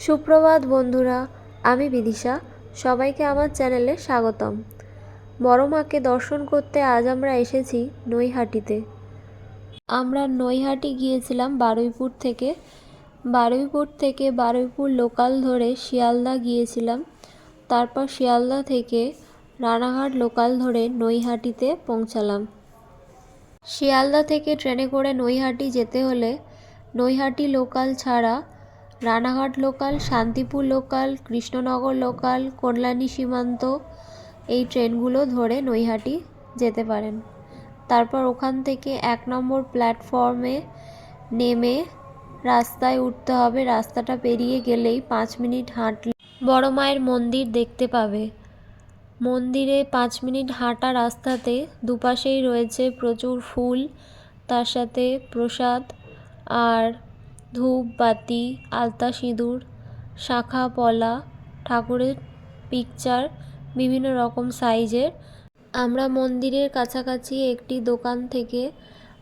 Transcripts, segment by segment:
সুপ্রভাত বন্ধুরা, আমি বিদিশা। সবাইকে আমার চ্যানেলে স্বাগতম। বড় মাকে দর্শন করতে আজ আমরা এসেছি নৈহাটিতে। আমরা নৈহাটি গিয়েছিলাম বারুইপুর থেকে। বারুইপুর থেকে বারুইপুর লোকাল ধরে শিয়ালদা গিয়েছিলাম। তারপর শিয়ালদা থেকে রানাঘাট লোকাল ধরে নৈহাটিতে পৌঁছালাম। শিয়ালদা থেকে ট্রেনে করে নৈহাটি যেতে হলে নৈহাটি লোকাল ছাড়া Ranaghat local, Shantipur local, Krishnanagar local, Kalyani Simanta, এই ট্রেনগুলো ধরে নৈহাটি যেতে পারেন। তারপর ওখান থেকে এক নম্বর প্ল্যাটফর্মে নেমে রাস্তায় উঠতে হবে। রাস্তাটা পেরিয়ে গেলেই পাঁচ মিনিট হাঁটলে বড় মায়ের মন্দির দেখতে পাবে। মন্দিরে পাঁচ মিনিট হাঁটা রাস্তাতে দুপাশেই রয়েছে প্রচুর ফুল, তার সাথে প্রসাদ আর ধূপ বাতি আলতা সিঁদুর, শাঁখা পলা, ঠাকুরের পিকচার বিভিন্ন রকম সাইজের আমরা মন্দিরের কাছাকাছি একটি দোকান থেকে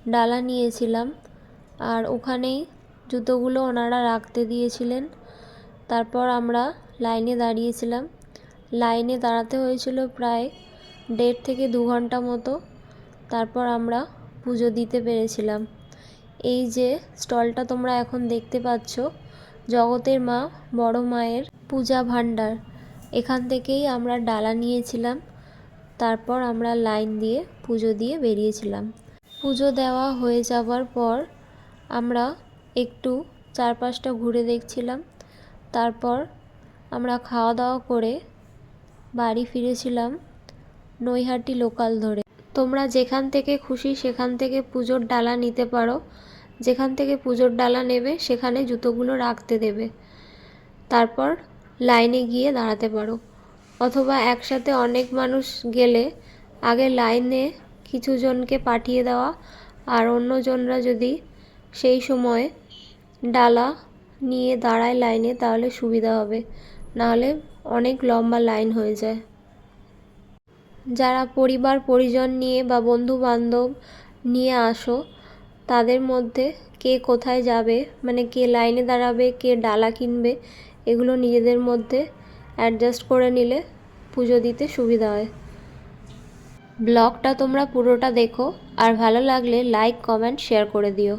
ডালা নিয়েছিলাম আর ওখানেই জুতোগুলো ওনারা রাখতে দিয়েছিলেন। তারপর আমরা লাইনে দাঁড়িয়েছিলাম। লাইনে দাঁড়াতে হয়েছিল প্রায় দেড় থেকে দু ঘণ্টা মতো। তারপর আমরা পুজো দিতে পেরেছিলাম। এই যে স্টলটা তোমরা এখন দেখতে পাচ্ছ, জগতের মা, বড় মায়ের পূজা ভাণ্ডার। এখান থেকেই আমরা ডালা নিয়েছিলাম, তারপর আমরা লাইন দিয়ে পুজো দিয়ে বেরিয়েছিলাম। পুজো দেওয়া হয়ে যাবার পর আমরা একটু চারপাশটা ঘুরে দেখছিলাম, তারপর আমরা খাওয়া দাওয়া করে বাড়ি ফিরেছিলাম নৈহাটি লোকাল ধরে। তোমরা যেখান থেকে খুশি সেখান থেকে পুজোর ডালা নিতে পারো। যেখান থেকে পুজোর ডালা নেবে, সেখানে জুতোগুলো রাখতে দেবে। তারপর লাইনে গিয়ে দাঁড়াতে পারো। অথবা একসাথে অনেক মানুষ গেলে আগে লাইনে কিছু জনকে পাঠিয়ে দেওয়া আর অন্যজনরা যদি সেই সময় ডালা নিয়ে দাঁড়ায় লাইনে, তাহলে সুবিধা হবে। নাহলে অনেক লম্বা লাইন হয়ে যায়। যারা পরিবার, পরিজন নিয়ে বা বন্ধু বান্ধব নিয়ে আসো, তাদের মধ্যে কে কোথায় যাবে মানে কে লাইনে দাঁড়াবে, কে ডালা কিনবে, এগুলো নিজেদের মধ্যে অ্যাডজাস্ট করে নিলে পুজো দিতে সুবিধা হয়। ব্লগটা তোমরা পুরোটা দেখো, আর ভালো লাগলে লাইক কমেন্ট শেয়ার করে দিও।